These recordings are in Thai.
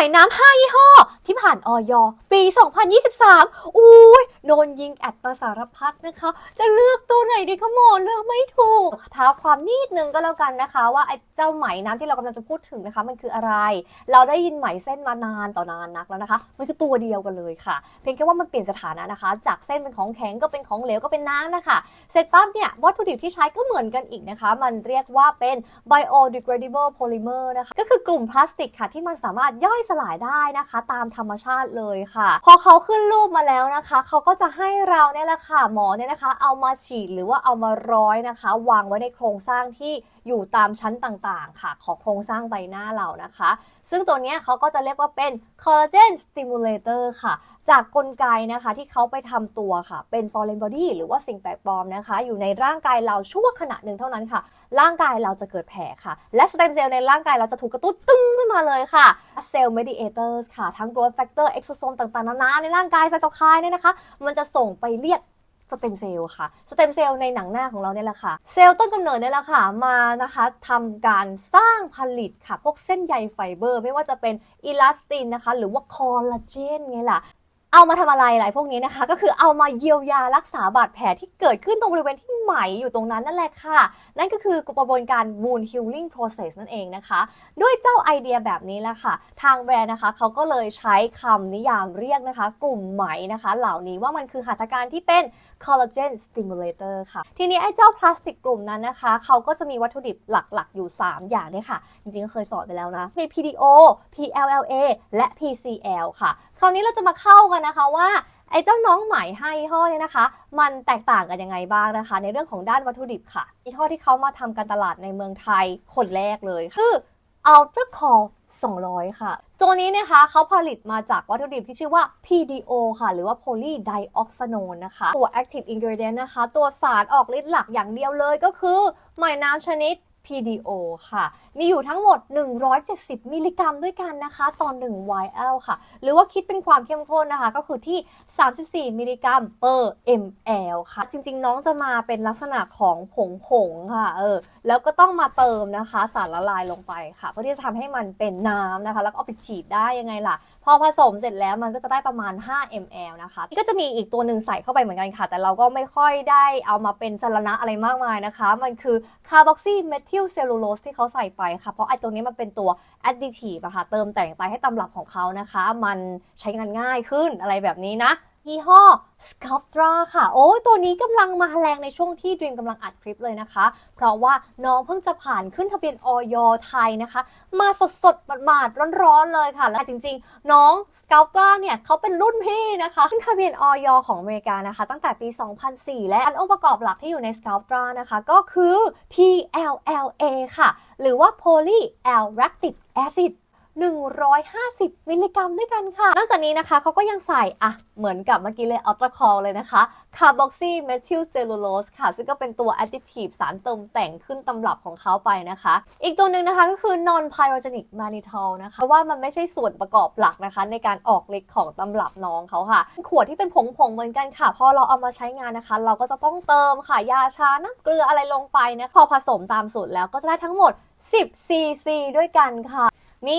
อยน้ำห้ายี่ห้อ ที่ผ่านออยปี 2023 อุ้ยโดนยิงแอดประสารพัดนะคะ จะเลือกตัวไหนดีคะหมอเลือกไม่ถูกท้าความนิดนึงก็แล้วกันนะคะ ว่าไอ้เจ้าไหมน้ำที่เรากำลังจะพูดถึงนะคะ มันคืออะไร เราได้ยินไหมเส้นมานานต่อนานนักแล้วนะคะ มันคือตัวเดียวกันเลยค่ะ เพียงแค่ว่ามันเปลี่ยนสถานะนะคะ จากเส้นเป็นของแข็งก็เป็นของเหลวก็เป็นน้ำนะคะ เสร็จปั๊บเนี่ยวัตถุดิบที่ใช้ก็เหมือนกันอีกนะคะ มันเรียกว่าเป็น biodegradable polymer นะคะ ก็คือกลุ่มพลาสติกค่ะที่มันสามารถย่อยสลายได้นะคะ ตามธรรมชาติเลยค่ะ พอเขาขึ้นรูปมาแล้วนะคะ เขาก็จะให้เราเนี่ยแหละค่ะหมอเนี่ยนะคะ เอามาฉีดหรือว่าเอามาร้อยนะคะ วางไว้ในโครงสร้างที่อยู่ตามชั้นต่างๆ ค่ะ ของโครงสร้างใบหน้าเรานะคะ ซึ่งตัวเนี้ยเขาก็จะเรียกว่าเป็น collagen stimulator ค่ะ จากกลไกนะคะที่เขาไปทำตัวค่ะ เป็น foreign body หรือว่าสิ่งแปลกปลอมนะคะ อยู่ในร่างกายเราชั่วขณะหนึ่งเท่านั้นค่ะ ร่างกายเราจะเกิดแผลค่ะ และสเต็มเซลล์ในร่างกายเราจะถูกกระตุ้นตึ้งขึ้นมาเลยค่ะเซลล์ mediators ค่ะ ทั้ง growth factor exosome ต่างๆนานาในร่างกายไซโตไคน์เนี่ยนะคะ มันจะส่งไปเรียกสเต็มเซลล์ค่ะ สเต็มเซลล์ในหนังหน้าของเราเนี่ยแหละค่ะ เซลล์ต้นกำเนิดเนี่ยแหละค่ะ มานะคะทำการสร้างผลิตค่ะ พวกเส้นใยไฟเบอร์ ไม่ว่าจะเป็นอิลาสตินนะคะ หรือว่าคอลลาเจนไงล่ะ เอามาทำอะไรหลายพวกนี้นะคะ ก็คือเอามาเยียวยารักษาบาดแผลที่เกิดขึ้นตรงบริเวณที่ไหมอยู่ตรงนั้นนั่นแหละค่ะ นั่นก็คือกระบวนการ wound healing process นั่นเองนะคะ ด้วยเจ้าไอเดียแบบนี้แหละค่ะ ทางแบรนด์นะคะเขาก็เลยใช้คำนิยามเรียกนะคะ กลุ่มไหมนะคะ เหล่านี้ว่ามันคือหัตถการที่เป็น collagen stimulator ค่ะ ทีนี้ไอ้เจ้าพลาสติกกลุ่มนั้นนะคะเขาก็จะมีวัตถุดิบหลักๆ อยู่ 3 อย่างเนี่ยค่ะ จริงๆเคยสอนไปแล้วนะมี PDO PLLA และ PCL ค่ะ คราวนี้เราจะมาเข้ากันนะคะว่าไอ้เจ้าน้องไหมให้ยี่ห้อเนี่ยนะคะ มันแตกต่างกันยังไงบ้างนะคะ ในเรื่องของด้านวัตถุดิบค่ะยี่ห้อที่เขามาทำการตลาดในเมืองไทยคนแรกเลย คือ Ultra Core 200 ค่ะ ตัวนี้นะคะเขาผลิตมาจากวัตถุดิบที่ชื่อว่า PDO ค่ะ หรือว่า polydioxanone นะคะ ตัว active ingredient นะคะ ตัวสารออกฤทธิ์หลักอย่างเดียวเลยก็คือไหมน้ำชนิด PDO ค่ะ มีอยู่ทั้งหมด 170 มิลลิกรัมด้วยกันนะคะ ต่อ1 YL ค่ะ หรือว่าคิดเป็นความเข้มข้นนะคะ ก็คือที่ 34 มิลลิกรัม per ml ค่ะ จริงๆ น้องจะมาเป็นลักษณะของผงผงๆค่ะ เออ แล้วก็ต้องมาเติมนะคะ สารละลายลงไปค่ะ เพื่อที่จะทำให้มันเป็นน้ำนะคะ แล้วก็เอาไปฉีดได้ยังไงล่ะพอผสมเสร็จแล้วมันก็จะได้ประมาณ 5 ml นะคะก็จะมีอีกตัวหนึ่งใส่เข้าไปเหมือนกันค่ะ แต่เราก็ไม่ค่อยได้เอามาเป็นสารณะอะไรมากมายนะคะ มันคือคาร์บอกซีเมทิลเซลลูโลสที่เขาใส่ไปค่ะ เพราะไอ้ตัวนี้มันเป็นตัวแอดดิทีฟอะค่ะ เติมแต่งไปให้ตำรับของเขานะคะ มันใช้งานง่ายขึ้นอะไรแบบนี้นะ ยี่ห้อ Sculptra ค่ะ โอ้ยตัวนี้กำลังมาแรงในช่วงที่ Dream กำลังอัดคลิปเลยนะคะ เพราะว่าน้องเพิ่งจะผ่านขึ้นทะเบียนออยไทยนะคะ มาสดๆหมาดๆร้อนๆเลยค่ะ และจริงๆ น้อง Sculptra เนี่ยเขาเป็นรุ่นพี่นะคะ ขึ้นทะเบียนออยของอเมริกานะคะ ตั้งแต่ปี 2004 และอันองค์ประกอบหลักที่อยู่ใน Sculptra นะคะ ก็คือ PLLA ค่ะ หรือว่า Polyalactic Acid 150 มิลลิกรัมด้วยกันค่ะ นอกจากนี้นะคะเขาก็ยังใส่อะเหมือนกับเมื่อกี้เลยอัลตราคอลเลยนะคะคาร์บอกซีเมทิลเซลลูโลสค่ะ ซึ่งก็เป็นตัว additive สารเติมแต่งขึ้นตำรับของเขาไปนะคะ อีกตัวหนึ่งนะคะก็คือ non pyrogenic mannitol นะคะเพราะว่ามันไม่ใช่ส่วนประกอบหลักนะคะ ในการออกฤทธิ์ของตำรับน้องเขาค่ะ ขวดที่เป็นผงๆเหมือนกันค่ะ พอเราเอามาใช้งานนะคะ เราก็จะต้องเติมค่ะยาชาน้ำเกลืออะไรลงไปนะพอผสมตามสูตรแล้วก็จะได้ทั้งหมด10 cc ด้วยกันค่ะ มี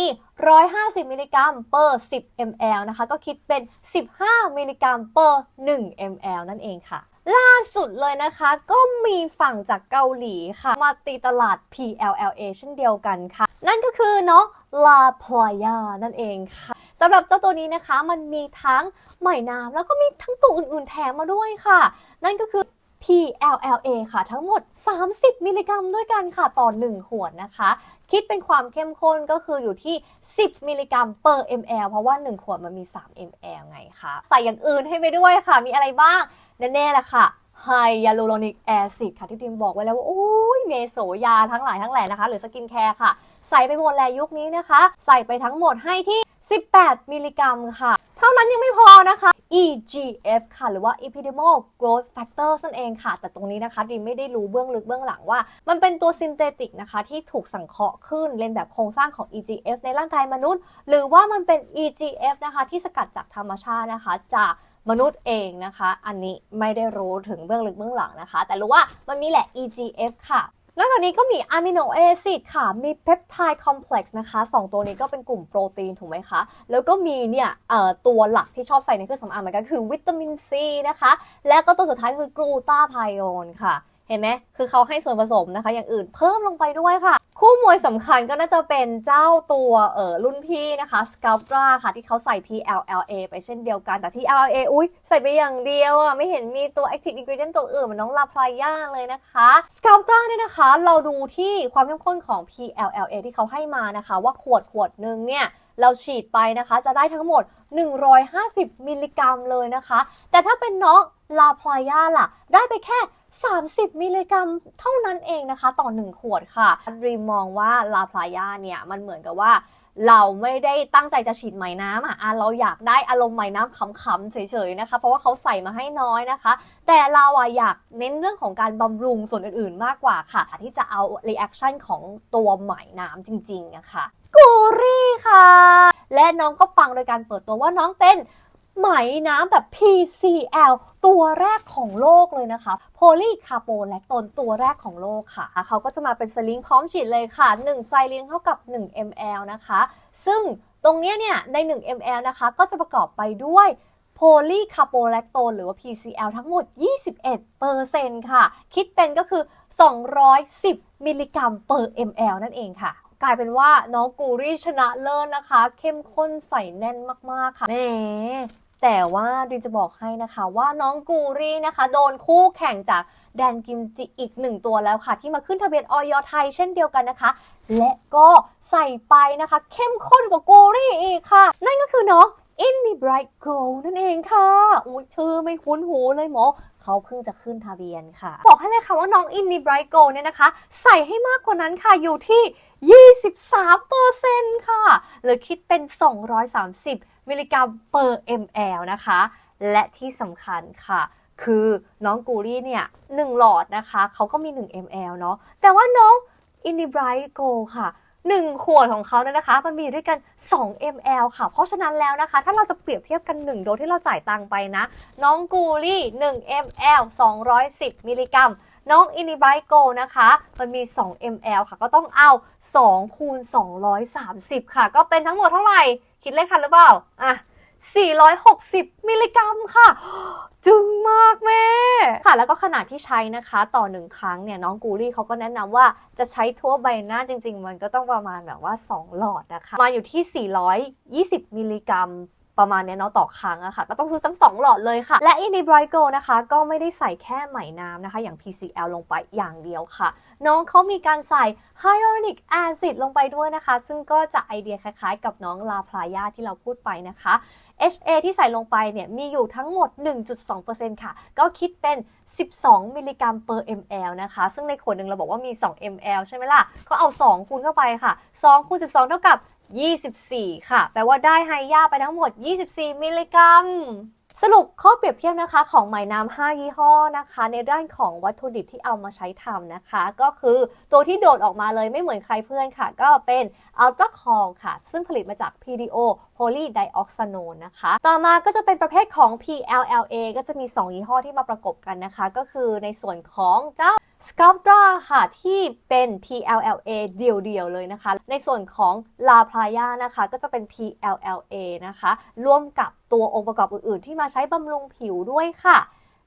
150 มิลลิกรัม per 10 ml นะคะ ก็คิดเป็น 15 มิลลิกรัม per 1 ml นั่นเองค่ะ ล่าสุดเลยนะคะ ก็มีฝั่งจากเกาหลีค่ะ มาตีตลาด PLLA เช่นเดียวกันค่ะ นั่นก็คือเนาะ La Playa นั่นเองค่ะสำหรับเจ้าตัวนี้นะคะมันมีทั้งไหม่น้ำแล้วก็มีทั้งตัวอื่นๆแถมมาด้วยค่ะ นั่นก็คือ PLLA ค่ะ ทั้งหมด 30 มิลลิกรัมด้วยกันค่ะ ต่อ 1 ขวดนะคะ คิดเป็นความเข้มข้นก็คืออยู่ที่ 10 มิลลิกรัม per ml เพราะว่า 1 ขวดมันมี 3 ml ไงคะใส่อย่างอื่นให้ไปด้วยค่ะ มีอะไรบ้าง แน่ๆแหละค่ะไฮยาลูโรนิกแอซิดค่ะที่ทีมบอกไว้แล้วว่า โอ้ยเมโสยาทั้งหลายทั้งแหล่นะคะ หรือสกินแคร์ค่ะ ใส่ไปหมดแล้วยุคนี้นะคะ ใส่ไปทั้งหมดให้ที่ 18 มิลลิกรัมค่ะ เท่านั้นยังไม่พอนะคะ EGF ค่ะ หรือว่า Epidermal Growth Factor นั่นเองค่ะ แต่ตรงนี้นะคะดิมไม่ได้รู้เบื้องลึกเบื้องหลังว่า มันเป็นตัวซินเทติกนะคะ ที่ถูกสังเคราะห์ขึ้นเรียนแบบโครงสร้างของ EGF ในร่างกายมนุษย์ หรือว่ามันเป็น EGF นะคะที่สกัดจากธรรมชาตินะคะจากมนุษย์เองนะคะ อันนี้ไม่ได้รู้ถึงเบื้องลึกเบื้องหลังนะคะ แต่รู้ว่ามันมีแหละ EGF ค่ะ นอกจากนี้ก็มีอะมิโนแอซิดค่ะ มีเพปไทด์คอมเพล็กซ์นะคะสองตัวนี้ก็เป็นกลุ่มโปรตีนถูกไหมคะ แล้วก็มีเนี่ยตัวหลักที่ชอบใส่ในเครื่องสำอางเหมือนกันคือวิตามินซีนะคะ และก็ตัวสุดท้ายคือกลูตาไทโอนค่ะ เห็นไหมคือเขาให้ส่วนผสมนะคะ อย่างอื่นเพิ่มลงไปด้วยค่ะ คู่มวยสำคัญก็น่าจะเป็นเจ้าตัวเออรุ่นพี่นะคะ s c a l p r a ค่ะ ที่เขาใส่ PLLA ไปเช่นเดียวกัน แต่ PLLA อุ้ยใส่ไปอย่างเดียวอะไม่เห็นมีตัว active ingredient ตัวอื่นเหมือนน้องลาพลายาเลยนะคะ s c a l p r a เนี่ยนะคะ เราดูที่ความเข้มข้นของ PLLA ที่เขาให้มานะคะ ว่าขวดขวดหนึ่งเนี่ยเราฉีดไปนะคะจะได้ทั้งหมด 150 มิลลิกรัมเลยนะคะ แต่ถ้าเป็นน้องลาพลายาล่ะ ได้ไปแค่ 30 มิลลิกรัมเท่านั้นเองนะคะ ต่อ 1 ขวดค่ะรีมมองว่าลาพลายาเนี่ย มันเหมือนกับว่าเราไม่ได้ตั้งใจจะฉีดไหมน้ำอะอะเราอยากได้อารมณ์ไหมน้ำขำๆเฉยๆนะคะ เพราะว่าเขาใส่มาให้น้อยนะคะ แต่เราอะอยากเน้นเรื่องของการบำรุงส่วนอื่นๆ มากกว่าค่ะ ที่จะเอารีแอคชั่นของตัวไหมน้ำจริงๆอะคะกูรี่ค่ะ และน้องก็ปังโดยการเปิดตัวว่าน้องเป็น ไหมน้ำแบบ PCL ตัวแรกของโลกเลยนะคะ โพลีคาร์โบแลคโตนตัวแรกของโลกค่ะ เขาก็จะมาเป็นสลิงพร้อมฉีดเลยค่ะ 1 ไซลิงเท่ากับ 1 ml นะคะ ซึ่งตรงนี้เนี่ย ใน 1 ml นะคะ ก็จะประกอบไปด้วยโพลีคาร์โบแลคโตนหรือว่า PCL ทั้งหมด 21%ค่ะ คิดเป็นก็คือ 210 มิลลิกรัม per ml นั่นเองค่ะ กลายเป็นว่าน้องกูรี่ชนะเลิศนะคะ เข้มข้นใส่แน่นมากๆค่ะแหมแต่ว่าดินจะบอกให้นะคะว่าน้องกูรี่นะคะ โดนคู่แข่งจากแดนกิมจิอีกหนึ่งตัวแล้วค่ะ ที่มาขึ้นทะเบียนออยไทยเช่นเดียวกันนะคะ และก็ใส่ไปนะคะ เข้มข้นกว่ากูรี่อีกค่ะ นั่นก็คือน้อง In the Bright Gold นั่นเองค่ะ อุ้ยชื่อไม่คุ้นหูเลยหมอ เขาเพิ่งจะขึ้นทะเบียนค่ะ บอกให้เลยค่ะว่าน้อง In the Bright Gold เนี่ยนะคะ ใส่ให้มากกว่านั้นค่ะอยู่ที่ 23%ค่ะ หรือคิดเป็น 230 มิลลิกรัม per ml นะคะ และที่สำคัญค่ะคือน้องกูรี่เนี่ย1หลอดนะคะ เขาก็มี 1 ml เนาะแต่ว่าน้อง In the Bright Gold ค่ะ 1 ขวดของเขาเนี่ยนะคะ มันมีด้วยกัน 2 ml ค่ะ เพราะฉะนั้นแล้วนะคะ ถ้าเราจะเปรียบเทียบกัน 1 โดสที่เราจ่ายตังไปนะ น้องกูรี่ 1 ml 210 มิลลิกรัมน้องอินิไบโกนะคะ มันมี 2 ml ค่ะ ก็ต้องเอา 2 คูณ 230 ค่ะ ก็เป็นทั้งหมดเท่าไหร่ คิดเลขทันหรือเปล่า อะ 460 มิลลิกรัมค่ะ จึงมากแม่ ค่ะ แล้วก็ขนาดที่ใช้นะคะ ต่อหนึ่งครั้งเนี่ยน้องกูรี่เขาก็แนะนำว่าจะใช้ทั่วใบหน้าจริง ๆ มันก็ต้องประมาณแบบว่า 2 หลอดนะคะ มาอยู่ที่ 420 มิลลิกรัมประมาณเนี้ยเนาะต่อครั้งอะค่ะ ก็ต้องซื้อทั้งสองหลอดเลยค่ะ และ i n i b r i g o นะคะ ก็ไม่ได้ใส่แค่ไหมน้ำนะคะ อย่าง PCL ลงไปอย่างเดียวค่ะ น้องเขามีการใส่ hyaluronic acid ลงไปด้วยนะคะ ซึ่งก็จะไอเดียคล้ายๆ กับน้องลาพลายาที่เราพูดไปนะคะ HA ที่ใส่ลงไปเนี่ยมีอยู่ทั้งหมด 1.2%ค่ะ ก็คิดเป็น 12 มิลลิกรัม per ml นะคะ ซึ่งในขวดหนึ่งเราบอกว่ามี 2 ml ใช่ไหมล่ะ ก็เอา 2 คูณเข้าไปค่ะ 2 คูณ 12 เท่ากับ 24 ค่ะ แปลว่าได้ไฮยาไปทั้งหมด 24 มิลลิกรัม สรุปข้อเปรียบเทียบนะคะของไหมน้ำ5ยี่ห้อนะคะ ในด้านของวัตถุดิบที่เอามาใช้ทำนะคะ ก็คือตัวที่โดดออกมาเลยไม่เหมือนใครเพื่อนค่ะ ก็เป็น Ultra c o l ค่ะ ซึ่งผลิตมาจาก PDO โพลีไดออกซานนนะคะ ต่อมาก็จะเป็นประเภทของ PLLA ก็จะมี 2 ยี่ห้อที่มาประกบกันนะคะ ก็คือในส่วนของเจ้า Sculptra ค่ะที่เป็น PLLA เดี่ยวๆเลยนะคะ ในส่วนของ La Playa นะคะก็จะเป็น PLLA นะคะร่วมกับตัวองค์ประกอบอื่นๆ ที่มาใช้บำรุงผิวด้วยค่ะ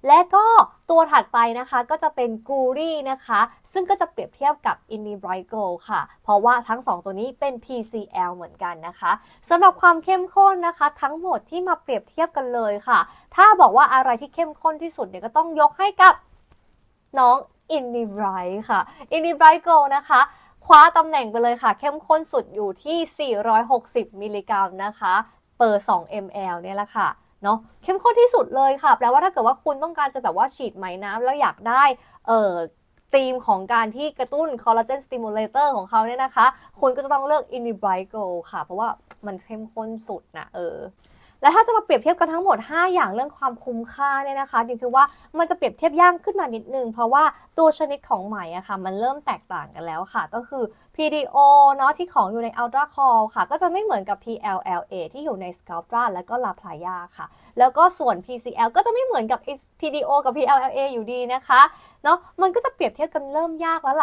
และก็ตัวถัดไปนะคะก็จะเป็น g u r i นะคะ ซึ่งก็จะเปรียบเทียบกับ i n i b r i g o ค่ะ เพราะว่าทั้ง 2 ตัวนี้เป็น PCL เหมือนกันนะคะสำหรับความเข้มข้นนะคะ ทั้งหมดที่มาเปรียบเทียบกันเลยค่ะ ถ้าบอกว่าอะไรที่เข้มข้นที่สุดเนี่ยก็ต้องยกให้กับน้อง i n n i b r i g h t ค่ะ i n n i b r i g h t Go นะคะคว้าตำแหน่งไปเลยค่ะ เข้มข้นสุดอยู่ที่ 460 มิลลิกรัมนะคะเปอร์ 2 ml เนี่ยแหละค่ะเนาะเข้มข้นที่สุดเลยค่ะ แปลว่าถ้าเกิดว่าคุณต้องการจะแบบว่าฉีดไหมน้ำแล้วอยากได้เอ่อธีมของการที่กระตุ้นคอลลาเจนสติมูลเลเตอร์ของเขาเนี่ยนะคะ คุณก็จะต้องเลือก i n i b r i g o ค่ะ เพราะว่ามันเข้มข้นสุดนะเออ และถ้าจะมาเปรียบเทียบกันทั้งหมด 5 อย่างเรื่องความคุ้มค่าเนี่ยนะคะดิคือว่ามันจะเปรียบเทียบยากขึ้นมานิดนึง เพราะว่าตัวชนิดของไหมอะค่ะมันเริ่มแตกต่างกันแล้วค่ะ ก็คือ PDO เนาะที่ของอยู่ใน Ultra c o l ค่ะ ก็จะไม่เหมือนกับ PLLA ที่อยู่ใน Sculptra และก็ La Playa ค่ะ แล้วก็ส่วน PCL ก็จะไม่เหมือนกับ PDO กับ PLLA อยู่ดีนะคะเนาะมันก็จะเปรียบเทียบกันเริ่มยากแล้วล่ะ